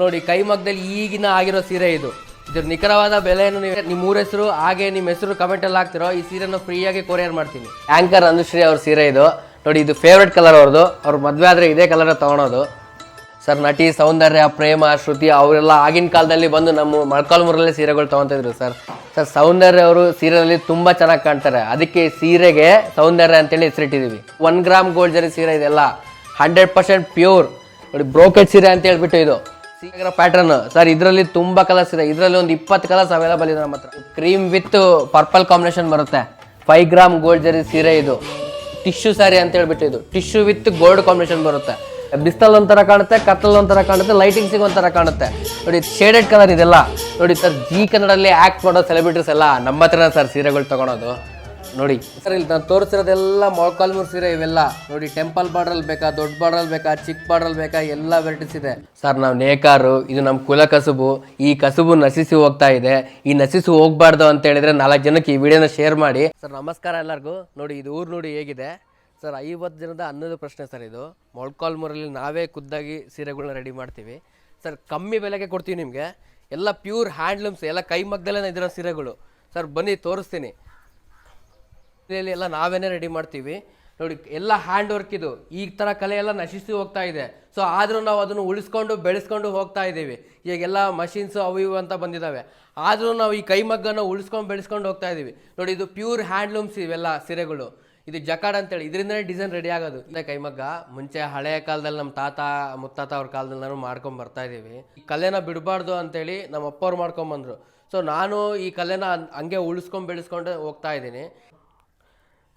ನೋಡಿ ಕೈಮಗ್ಗದಲ್ಲಿ ಈಗಿನ ಆಗಿರೋ ಸೀರೆ ಇದು. ಇದ್ರ ನಿಖರವಾದ ಬೆಲೆಯನ್ನು ನಿಮ್ಮ ಊರ ಹೆಸರು, ಹಾಗೆ ನಿಮ್ಮ ಹೆಸರು ಕಮೆಂಟ್ ಅಲ್ಲಿ ಹಾಕ್ತಿರೋ, ಈ ಸೀರೆನ ಫ್ರೀಯಾಗಿ ಕೊರಿಯರ್ ಮಾಡ್ತೀನಿ. ಆಂಕರ್ ಅನುಶ್ರೀ ಅವ್ರ ಸೀರೆ ಇದು. ನೋಡಿ, ಇದು ಫೇವ್ರೆಟ್ ಕಲರ್ ಅವ್ರದ್ದು. ಅವ್ರ ಮದುವೆ ಆದರೆ ಇದೇ ಕಲರ್ ತಗೊಳೋದು. ಸರ್ ನಟಿ, ಸೌಂದರ್ಯ, ಪ್ರೇಮ, ಶ್ರುತಿ, ಅವರೆಲ್ಲ ಆಗಿನ ಕಾಲದಲ್ಲಿ ಬಂದು ನಮ್ಮ ಮೊಳಕಾಲ್ಮೂರಲ್ಲೇ ಸೀರೆಗಳು ತಗೊಂತಿದ್ರು ಸರ್ ಸರ್ ಸೌಂದರ್ಯ ಅವರು ಸೀರೆಯಲ್ಲಿ ತುಂಬ ಚೆನ್ನಾಗಿ ಕಾಣ್ತಾರೆ. ಅದಕ್ಕೆ ಸೀರೆಗೆ ಸೌಂದರ್ಯ ಅಂತೇಳಿ ಹೆಸರಿಟ್ಟಿದ್ದೀವಿ ಒನ್ ಗ್ರಾಮ್ ಗೋಲ್ಡ್ ಜರಿ ಸೀರೆ ಇದೆಲ್ಲ. ಹಂಡ್ರೆಡ್ ಪರ್ಸೆಂಟ್ ಪ್ಯೂರ್ ನೋಡಿ ಬ್ರೋಕೆಟ್ ಸೀರೆ ಅಂತ ಹೇಳ್ಬಿಟ್ಟು ಇದು. ಪ್ಯಾಟರ್ನ್ ಸರ್ ಇದರಲ್ಲಿ ತುಂಬಾ ಕಲರ್ಸ್ ಇದೆ. ಇದರಲ್ಲಿ ಒಂದು ಇಪ್ಪತ್ತು ಕಲರ್ಸ್ ಅವೈಲಬಲ್ ಇದೆ ನಮ್ಮ ಹತ್ರ ಕ್ರೀಮ್ ವಿತ್ ಪರ್ಪಲ್ ಕಾಂಬಿನೇಷನ್ ಬರುತ್ತೆ. ಫೈವ್ ಗ್ರಾಮ್ ಗೋಲ್ಡ್ ಜರಿ ಸೀರೆ ಇದು. ಟಿಶ್ಯೂ ಸ್ಯಾರಿ ಅಂತ ಹೇಳ್ಬಿಟ್ಟು ಇದು. ಟಿಶ್ಯೂ ವಿತ್ ಗೋಲ್ಡ್ ಕಾಂಬಿನೇಷನ್ ಬರುತ್ತೆ. ಬಿಸ್ತಲ್ ಒಂಥರ ಕಾಣುತ್ತೆ, ಕತ್ತಲ್ ಒಂಥರ ಕಾಣುತ್ತೆ ಲೈಟಿಂಗ್ಸಿಗೆ ಒಂಥರ ಕಾಣುತ್ತೆ. ನೋಡಿ ಶೇಡೆಡ್ ಕಲರ್ ಇದೆಲ್ಲ. ನೋಡಿ ಸರ್ ಜಿ ಕನ್ನಡಲ್ಲಿ ಆಕ್ಟ್ ಮಾಡೋ ಸೆಲೆಬ್ರಿಟೀಸ್ ಎಲ್ಲ ನಮ್ಮ ಹತ್ರನೇ ಸರ್ ಸೀರೆಗಳು ತಗೊಳೋದು. ನೋಡಿ. ಸರ್ ಇಲ್ಲಿ ನಾನು ತೋರಿಸಿರೋದೆಲ್ಲ ಮೊಳಕಾಲ್ಮೂರು ಸೀರೆ ಇವೆಲ್ಲ. ನೋಡಿ ಟೆಂಪಲ್ ಬಾರ್ಡ್ರಲ್ಲಿ ಬೇಕಾ ದೊಡ್ಡ ಬಾರ್ಡ್ರಲ್ಲಿ ಬೇಕಾ ಚಿಕ್ಕ ಬಾರ್ಡ್ರಲ್ಲಿ ಬೇಕಾ ಎಲ್ಲ ವೆರೈಟೀಸ್ ಇದೆ. ಸರ್ ನಾವು ನೇಕಾರು ಇದು ನಮ್ಮ ಕುಲ ಕಸುಬು. ಈ ಕಸುಬು ನಶಿಸಿ ಹೋಗ್ತಾ ಇದೆ. ಈ ನಶಿಸಿ ಹೋಗ್ಬಾರ್ದು ಅಂತ ಹೇಳಿದ್ರೆ ನಾಲ್ಕು ಜನಕ್ಕೆ ಈ ವಿಡಿಯೋನ ಶೇರ್ ಮಾಡಿ. ಸರ್ ನಮಸ್ಕಾರ ಎಲ್ಲರಿಗೂ. ನೋಡಿ ಇದು ಊರು ನೋಡಿ ಹೇಗಿದೆ. ಸರ್ ಐವತ್ತು ಜನದ ಅನ್ನದ ಪ್ರಶ್ನೆ ಸರ್ ಇದು. ಮೊಳಕಾಲ್ಮೂರಲ್ಲಿ ನಾವೇ ಖುದ್ದಾಗಿ ಸೀರೆಗಳನ್ನ ರೆಡಿ ಮಾಡ್ತೀವಿ. ಸರ್ ಕಮ್ಮಿ ಬೆಲೆಗೆ ಕೊಡ್ತೀವಿ ನಿಮಗೆ. ಎಲ್ಲ ಪ್ಯೂರ್ ಹ್ಯಾಂಡ್ಲೂಮ್ಸ್ ಎಲ್ಲ ಕೈ ಮಗ್ದಲ್ಲೇ ಇದಿರೋ ಸೀರೆಗಳು. ಸರ್ ಬನ್ನಿ ತೋರಿಸ್ತೀನಿ. ಇಲ್ಲಿ ಎಲ್ಲ ನಾವೇನೇ ರೆಡಿ ಮಾಡ್ತೀವಿ. ನೋಡಿ, ಎಲ್ಲ ಹ್ಯಾಂಡ್ ವರ್ಕ್ ಇದು. ಈ ಥರ ಕಲೆ ಎಲ್ಲ ನಶಿಸಿ ಹೋಗ್ತಾ ಇದೆ. ಸೊ ಆದರೂ ನಾವು ಅದನ್ನು ಉಳಿಸ್ಕೊಂಡು, ಬೆಳೆಸ್ಕೊಂಡು ಹೋಗ್ತಾ ಇದ್ದೀವಿ. ಈಗೆಲ್ಲ ಮಷಿನ್ಸ್ ಅವು ಇವು ಅಂತ ಬಂದಿದ್ದಾವೆ ಆದರೂ ನಾವು ಈ ಕೈಮಗ್ಗನ ಉಳಿಸ್ಕೊಂಡು, ಬೆಳೆಸ್ಕೊಂಡು ಹೋಗ್ತಾ ಇದ್ದೀವಿ. ನೋಡಿ, ಇದು ಪ್ಯೂರ್ ಹ್ಯಾಂಡ್ಲೂಮ್ಸ್ ಇವೆಲ್ಲ ಸೀರೆಗಳು. ಇದು ಜಕಾಡ್ ಅಂತೇಳಿ. ಇದರಿಂದನೇ ಡಿಸೈನ್ ರೆಡಿ ಆಗೋದು. ಇದೇ ಕೈಮಗ್ಗ, ಮುಂಚೆ ಹಳೆಯ ಕಾಲದಲ್ಲಿ ನಮ್ಮ ತಾತ, ಮುತ್ತಾತ ಅವ್ರ ಕಾಲದಲ್ಲಿ ನಾನು ಮಾಡ್ಕೊಂಡು ಬರ್ತಾ ಇದ್ದೀವಿ. ಈ ಕಲೆನ ಬಿಡಬಾರ್ದು ಅಂತೇಳಿ ನಮ್ಮ ಅಪ್ಪವ್ರು ಮಾಡ್ಕೊಂಬಂದರು ಸೊ ನಾನು ಈ ಕಲೆನ ಹಂಗೆ ಉಳಿಸ್ಕೊಂಡು, ಬೆಳೆಸ್ಕೊಂಡು ಹೋಗ್ತಾ ಇದ್ದೀನಿ.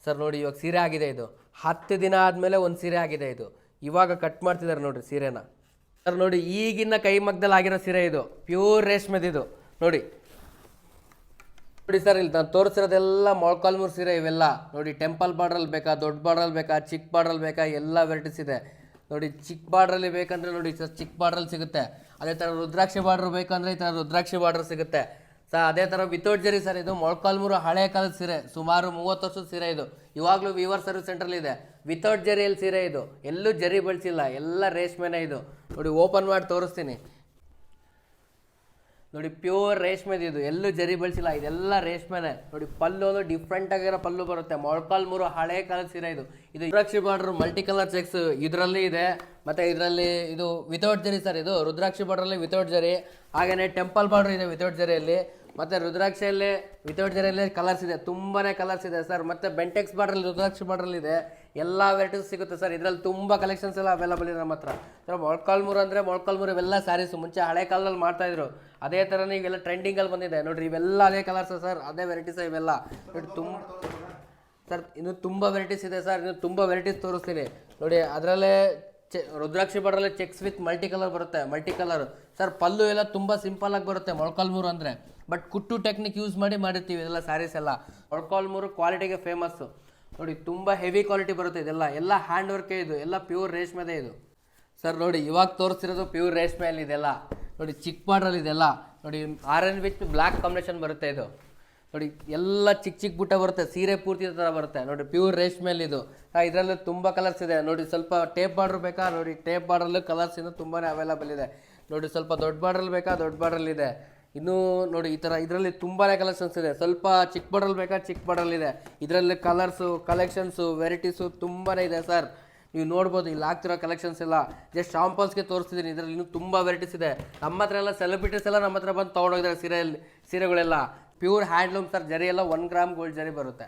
ಸರ್ ನೋಡಿ, ಇವಾಗ ಸೀರೆ ಆಗಿದೆ ಇದು. ಹತ್ತು ದಿನ ಆದಮೇಲೆ ಒಂದು ಸೀರೆ ಆಗಿದೆ ಇದು. ಇವಾಗ ಕಟ್ ಮಾಡ್ತಿದ್ದಾರೆ ನೋಡಿರಿ ಸೀರೆನ. ಸರ್ ನೋಡಿ, ಈಗಿನ ಕೈ ಮಗ್ದಲ್ಲಿ ಆಗಿರೋ ಸೀರೆ ಇದು. ಪ್ಯೂರ್ ರೇಷ್ಮೆದಿದು. ನೋಡಿ. ನೋಡಿ ಸರ್, ಇಲ್ಲಿ ನಾನು ತೋರಿಸಿರೋದೆಲ್ಲ ಮೊಳಕಾಲ್ಮೂರು ಸೀರೆ ಇವೆಲ್ಲ. ನೋಡಿ, ಟೆಂಪಲ್ ಬಾರ್ಡ್ರಲ್ಲಿ ಬೇಕಾ, ದೊಡ್ಡ ಬಾರ್ಡ್ರಲ್ಲಿ ಬೇಕಾ ಚಿಕ್ಕ ಬಾರ್ಡ್ರಲ್ಲಿ ಬೇಕಾ, ಎಲ್ಲ ವೆರೈಟೀಸ್ ಇದೆ. ನೋಡಿ ಚಿಕ್ಕ ಬಾರ್ಡ್ರಲ್ಲಿ ಬೇಕಂದರೆ ನೋಡಿ ಸರ್ ಚಿಕ್ಕ ಬಾರ್ಡ್ರಲ್ಲಿ ಸಿಗುತ್ತೆ. ಅದೇ ಥರ ರುದ್ರಾಕ್ಷಿ ಬಾರ್ಡ್ರ್ ಬೇಕಂದರೆ ಈ ಥರ ರುದ್ರಾಕ್ಷಿ ಬಾರ್ಡ್ರ್ ಸಿಗುತ್ತೆ. ಸರ್, ಅದೇ ಥರ ವಿತೌಟ್ ಜರಿ ಸರ್, ಇದು ಮೊಳಕಾಲ್ಮೂರು ಹಳೆ ಕಾಲದ ಸೀರೆ, ಸುಮಾರು ಮೂವತ್ತು ವರ್ಷದ ಸೀರೆ ಇದು. ಇವಾಗಲೂ ವಿವರ್ ಸರ್ವಿಸ್ ಸೆಂಟ್ರಲ್ಲಿ ಇದೆ. ವಿತೌಟ್ ಜರಿಯಲ್ಲಿ ಸೀರೆ ಇದು. ಎಲ್ಲೂ ಜರಿ ಬಳಸಿಲ್ಲ. ಎಲ್ಲ ರೇಷ್ಮೆನೇ ಇದು. ನೋಡಿ ಓಪನ್ ಮಾಡಿ ತೋರಿಸ್ತೀನಿ. ನೋಡಿ ಪ್ಯೂರ್ ರೇಷ್ಮೆದು ಇದು. ಎಲ್ಲೂ ಜರಿ ಬಳಸಿಲ್ಲ. ಇದೆಲ್ಲ ರೇಷ್ಮೆನೇ. ನೋಡಿ, ಪಲ್ಲು ಒಂದು ಡಿಫ್ರೆಂಟ್ ಆಗಿರೋ ಪಲ್ಲು ಬರುತ್ತೆ. ಮೊಳಕಾಲ್ ಮೂರು ಹಳೆ ಕಾಲದ ಸೀರೆ ಇದು. ಇದು ರುದ್ರಾಕ್ಷಿ ಬಾರ್ಡರ್ ಮಲ್ಟಿ ಕಲರ್ ಚೆಕ್ಸ್ ಇದರಲ್ಲಿ ಇದೆ. ಮತ್ತು ಇದರಲ್ಲಿ ಇದು ವಿತೌಟ್ ಜರಿ ಸರ್, ಇದು ರುದ್ರಾಕ್ಷಿ ಬಾರ್ಡ್ರಲ್ಲಿ ವಿತೌಟ್ ಜರಿ ಹಾಗೆಯೇ ಟೆಂಪಲ್ ಬಾರ್ಡರ್ ಇದೆ ವಿತೌಟ್ ಜರಿಯಲ್ಲಿ ಮತ್ತೆ ರುದ್ರಾಕ್ಷಿಯಲ್ಲಿ, ವಿತೌಟ್ ಜರಿಯಲ್ಲಿ ಕಲರ್ಸ್ ಇದೆ. ತುಂಬಾನೇ ಕಲರ್ಸ್ ಇದೆ ಸರ್. ಮತ್ತೆ ಬೆಂಟೆಕ್ಸ್ ಬಾರ್ಡ್ರಲ್ಲಿ ರುದ್ರಾಕ್ಷಿ ಬಾರ್ಡ್ರಲ್ಲಿ ಇದೆ. ಎಲ್ಲ ವೆರೈಟೀಸ್ ಸಿಗುತ್ತೆ ಸರ್. ಇದರಲ್ಲಿ ತುಂಬ ಕಲೆಕ್ಷನ್ಸ್ ಎಲ್ಲ ಅವೈಲಬಲ್ ಇದೆ ನಮ್ಮ ಹತ್ರ. ಸರ್ ಅಂದ್ರೆ ಅಂದರೆ ಮೊಳಕಾಲ್ಮೂರು ಇವೆಲ್ಲ ಸ್ಯಾರೀಸ್ ಮುಂಚೆ ಹಳೆ ಕಾಲದಲ್ಲಿ ಮಾಡ್ತಾ ಇದ್ರು. ಅದೇ ಥರನೇ ಇವೆಲ್ಲ ಟ್ರೆಂಡಿಂಗಲ್ಲಿ ಬಂದಿದೆ. ನೋಡ್ರಿ, ಇವೆಲ್ಲ ಅದೇ ಕಲರ್ಸ್ ಸರ್. ಅದೇ ವೆರೈಟೀಸ್ ಇವೆಲ್ಲ. ತುಂಬ ಸರ್, ಇನ್ನು ತುಂಬ ವೆರೈಟೀಸ್ ಇದೆ ಸರ್. ಇನ್ನು ತುಂಬ ವೆರೈಟೀಸ್ ತೋರಿಸ್ತೀನಿ. ನೋಡಿ, ಅದರಲ್ಲೇ ರುದ್ರಾಕ್ಷಿ ಬಾರ್ಡ್ರಲ್ಲೇ ಚೆಕ್ಸ್ ವಿತ್ ಮಲ್ಟಿ ಕಲರ್ ಬರುತ್ತೆ. ಮಲ್ಟಿ ಕಲರ್ ಸರ್, ಪಲ್ಲು ಎಲ್ಲ ತುಂಬ ಸಿಂಪಲ್ ಆಗಿ ಬರುತ್ತೆ. ಮೊಳಕಾಲ್ಮೂರು ಅಂದರೆ. ಬಟ್ ಕುಟ್ಟು ಟೆಕ್ನಿಕ್ ಯೂಸ್ ಮಾಡಿ ಮಾಡಿರ್ತೀವಿ, ಇದೆಲ್ಲ ಸ್ಯಾರೀಸ್ ಎಲ್ಲ. ಮೊಳಕಾಲ್ಮೂರು ಕ್ವಾಲಿಟಿಗೆ ಫೇಮಸ್ಸು ನೋಡಿ, ತುಂಬ ಹೆವಿ ಕ್ವಾಲಿಟಿ ಬರುತ್ತೆ ಇದೆಲ್ಲ. ಎಲ್ಲ ಹ್ಯಾಂಡ್ ವರ್ಕೇ ಇದು. ಎಲ್ಲ ಪ್ಯೂರ್ ರೇಷ್ಮೆದೇ ಇದು. ಸರ್ ನೋಡಿ, ಇವಾಗ ತೋರಿಸಿರೋದು ಪ್ಯೂರ್ ರೇಷ್ಮೆಯಲ್ಲಿ ಇದೆಲ್ಲ. ನೋಡಿ ಚಿಕ್ಕ ಬಾರ್ಡ್ರಲ್ಲಿ ಇದೆಲ್ಲ. ನೋಡಿ ಆರೆಂಜ್ ವಿತ್ ಬ್ಲ್ಯಾಕ್ ಕಾಂಬಿನೇಷನ್ ಬರುತ್ತೆ ಇದು. ನೋಡಿ, ಎಲ್ಲ ಚಿಕ್ಕ ಚಿಕ್ಕ ಬುಟ್ಟ ಬರುತ್ತೆ. ಸೀರೆ ಪೂರ್ತಿ ಥರ ಬರುತ್ತೆ. ನೋಡಿ ಪ್ಯೂರ್ ರೇಷ್ಮೆಯಲ್ಲಿ ಇದು. ಇದರಲ್ಲೂ ತುಂಬ ಕಲರ್ಸ್ ಇದೆ. ನೋಡಿ, ಸ್ವಲ್ಪ ಟೇಪ್ ಬಾರ್ಡ್ರ್ ಬೇಕಾ? ನೋಡಿ ಟೇಪ್ ಬಾರ್ಡ್ರಲ್ಲೂ ಕಲರ್ಸ್ ಇನ್ನೂ ತುಂಬಾ ಅವೈಲಬಲ್ ಇದೆ. ನೋಡಿ, ಸ್ವಲ್ಪ ದೊಡ್ಡ ಬಾರ್ಡ್ರಲ್ಲಿ ಬೇಕಾ? ದೊಡ್ಡ ಬಾರ್ಡ್ರಲ್ಲಿ ಇದೆ. ಇನ್ನೂ ನೋಡಿ, ಈ ಥರ ಇದರಲ್ಲಿ ತುಂಬಾ ಕಲೆಕ್ಷನ್ಸ್ ಇದೆ ಸ್ವಲ್ಪ ಚಿಕ್ಕ ಬಡಲ್ ಬೇಕಾ? ಚಿಕ್ಕ ಬಾರ್ಡ್ರಲ್ಲಿ ಇದೆ. ಇದರಲ್ಲಿ ಕಲರ್ಸು ಕಲೆಕ್ಷನ್ಸು ವೆರೈಟೀಸು ತುಂಬಾ ಇದೆ ಸರ್. ನೀವು ನೋಡ್ಬೋದು, ಇಲ್ಲಿ ಆಗ್ತಿರೋ ಕಲೆಕ್ಷನ್ಸ್ ಎಲ್ಲ. ಜಸ್ಟ್ ಶಾಂಪಲ್ಸ್ಗೆ ತೋರಿಸ್ತಿದ್ದೀನಿ ಇದರಲ್ಲಿ ಇನ್ನೂ ತುಂಬ ವೆರೈಟೀಸ್ ಇದೆ. ನಮ್ಮ ಹತ್ರ ಎಲ್ಲ ಸೆಲೆಬ್ರಿಟೀಸ್ ಎಲ್ಲ ನಮ್ಮ ಹತ್ರ ಬಂದು ತೊಗೊಂಡೋಗಿದ್ದಾರೆ ಸೀರೆಯಲ್ಲಿ ಸೀರೆಗಳೆಲ್ಲ. ಪ್ಯೂರ್ ಹ್ಯಾಂಡ್ಲೂಮ್ ಸರ್, ಜರಿ ಎಲ್ಲ ಒನ್ ಗ್ರಾಮ್ ಗೋಲ್ಡ್ ಜರಿ ಬರುತ್ತೆ.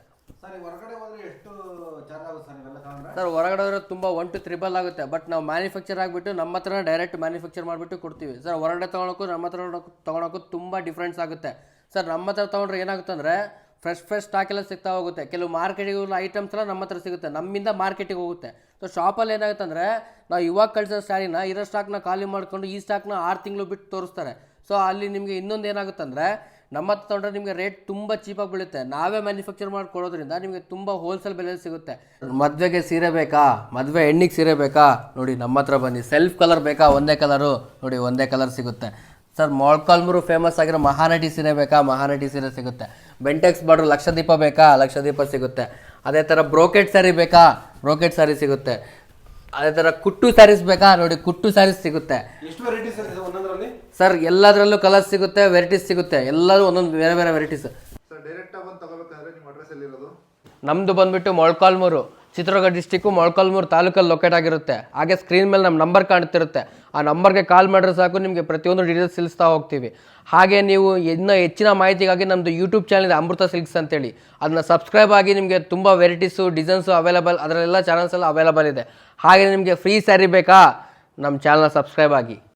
ಸರ್ ಹೊರಗಡೆ ಹೋದ್ರೆ ತುಂಬ ಒನ್ ಟು ತ್ರಿಬಲ್ ಆಗುತ್ತೆ. ಬಟ್ ನಾವು ಮ್ಯಾನುಫ್ಯಾಕ್ಚರ್ ಆಗಿಬಿಟ್ಟು ನಮ್ಮ ಹತ್ರ ಡೈರೆಕ್ಟ್ ಮ್ಯಾನುಫ್ಯಾಕ್ಚರ್ ಮಾಡಿಬಿಟ್ಟು ಕೊಡ್ತೀವಿ. ಸರ್, ಹೊರಗಡೆ ತೊಗೊಳಕ್ಕೂ ನಮ್ಮ ಹತ್ರ ತೊಗೊಳಕ್ಕೂ ತುಂಬ ಡಿಫ್ರೆನ್ಸ್ ಆಗುತ್ತೆ. ಸರ್, ನಮ್ಮ ಹತ್ರ ತೊಗೊಂಡ್ರೆ ಏನಾಗುತ್ತೆ ಅಂದರೆ ಫ್ರೆಶ್ ಫ್ರೆಶ್ ಸ್ಟಾಕ್ ಎಲ್ಲ ಸಿಗ್ತಾ ಹೋಗುತ್ತೆ. ಕೆಲವು ಮಾರ್ಕೆಟಿಗೆ ಐಟಮ್ಸ್ ಎಲ್ಲ ನಮ್ಮ ಹತ್ರ ಸಿಗುತ್ತೆ. ನಮ್ಮಿಂದ ಮಾರ್ಕೆಟಿಗೆ ಹೋಗುತ್ತೆ. ಸೊ ಶಾಪಲ್ಲಿ ಏನಾಗುತ್ತೆ ಅಂದರೆ ನಾವು ಇವಾಗ ಕಳಿಸೋ ಸ್ಯಾರಿನ ಇರೋ ಸ್ಟಾಕ್ನ ಖಾಲಿ ಮಾಡ್ಕೊಂಡು ಈ ಸ್ಟಾಕ್ನ ಆರು ತಿಂಗಳು ಬಿಟ್ಟು ತೋರಿಸ್ತಾರೆ. ಸೊ ಅಲ್ಲಿ ನಿಮಗೆ ಇನ್ನೊಂದು ಏನಾಗುತ್ತೆ ಅಂದರೆ ನಮ್ಮ ಹತ್ರ ತೊಗೊಂಡ್ರೆ ನಿಮಗೆ ರೇಟ್ ತುಂಬ ಚೀಪಾಗಿ ಬೀಳುತ್ತೆ. ನಾವೇ ಮ್ಯಾನುಫ್ಯಾಕ್ಚರ್ ಮಾಡಿ ಕೊಡೋದ್ರಿಂದ ನಿಮಗೆ ತುಂಬ ಹೋಲ್ಸೇಲ್ ಬೆಲೆಯಲ್ಲಿ ಸಿಗುತ್ತೆ. ಮದುವೆಗೆ ಸೀರೆ ಬೇಕಾ? ಮದುವೆ ಹೆಣ್ಣಿಗೆ ಸೀರೆ ಬೇಕಾ? ನೋಡಿ, ನಮ್ಮ ಹತ್ರ ಬನ್ನಿ. ಸೆಲ್ಫ್ ಕಲರ್ ಬೇಕಾ? ಒಂದೇ ಕಲರು ನೋಡಿ, ಒಂದೇ ಕಲರ್ ಸಿಗುತ್ತೆ. ಸರ್, ಮೊಳಕಾಲ್ಮೂರು ಫೇಮಸ್ ಆಗಿರೋ ಮಹಾನಟಿ ಸೀರೆ ಬೇಕಾ? ಮಹಾನಟಿ ಸೀರೆ ಸಿಗುತ್ತೆ. ಬೆಂಟೆಕ್ಸ್ ಬಾರ್ಡ್ರು ಲಕ್ಷದೀಪ ಬೇಕಾ? ಲಕ್ಷದೀಪ ಸಿಗುತ್ತೆ. ಅದೇ ಥರ ಬ್ರೋಕೆಟ್ ಸ್ಯಾರಿ ಬೇಕಾ? ಬ್ರೋಕೆಟ್ ಸ್ಯಾರಿ ಸಿಗುತ್ತೆ. ಅದೇ ಥರ ಕುಟ್ಟು ಸ್ಯಾರೀಸ್ ಬೇಕಾ? ನೋಡಿ, ಕುಟ್ಟು ಸ್ಯಾರೀಸ್ ಸಿಗುತ್ತೆ. ಸರ್ ಎಲ್ಲದರಲ್ಲೂ ಕಲರ್ಸ್ ಸಿಗುತ್ತೆ ವೆರೈಟೀಸ್ ಸಿಗುತ್ತೆ. ಎಲ್ಲರೂ ಒಂದೊಂದು ಬೇರೆ ಬೇರೆ ವೆರೈಟೀಸ್ ಸರ್ ಡೈರೆಕ್ಟ್ ಆಗಿ ಬಂದು ತಗೋಬೇಕಾದ್ರೆ ನಿಮ್ಮ ಅಡ್ರೆಸ್ ಎಲ್ಲಿರೋದು? ನಮ್ಮದು ಬಂದ್ಬಿಟ್ಟು ಮೊಳ್ಕಾಲ್ಮೂರು. ಚಿತ್ರದುರ್ಗ ಡಿಸ್ಟಿಕ್ಕು ಮೊಳ್ಕಾಲ್ಮೂರು ತಾಲೂಕಲ್ಲಿ ಲೊಕೇಟ್ ಆಗಿರುತ್ತೆ. ಹಾಗೆ ಸ್ಕ್ರೀನ್ ಮೇಲೆ ನಮ್ಮ ನಂಬರ್ ಕಾಣ್ತಿರುತ್ತೆ. ಆ ನಂಬರ್ಗೆ ಕಾಲ್ ಮಾಡಿದ್ರೆ ಸಾಕು ನಿಮಗೆ ಪ್ರತಿಯೊಂದು ಡೀಟೇಲ್ಸ್ ತಿಳಿಸ್ತಾ ಹೋಗ್ತೀವಿ. ಹಾಗೆ ನೀವು ಇನ್ನೂ ಹೆಚ್ಚಿನ ಮಾಹಿತಿಗಾಗಿ ನಮ್ಮದು ಯೂಟ್ಯೂಬ್ ಚಾನಲ್ ಇದೆ ಅಮೃತ ಸಿಲ್ಕ್ಸ್ ಅಂತೇಳಿ. ಅದನ್ನ ಸಬ್ಸ್ಕ್ರೈಬ್ ಆಗಿ ನಿಮಗೆ ತುಂಬ ವೆರೈಟೀಸು ಡಿಸೈನ್ಸು ಅವೈಲಬಲ್ ಅದರಲ್ಲೆಲ್ಲ ಚಾನಲ್ಸಲ್ಲಿ ಅವೈಲೇಬಲ್ ಅವೈಲಬಲ್ ಇದೆ. ಹಾಗೆ ನಿಮಗೆ ಫ್ರೀ ಸ್ಯಾರಿ ಬೇಕಾ? ನಮ್ಮ ಚಾನಲ್ನ ಸಬ್ಸ್ಕ್ರೈಬ್ ಆಗಿ.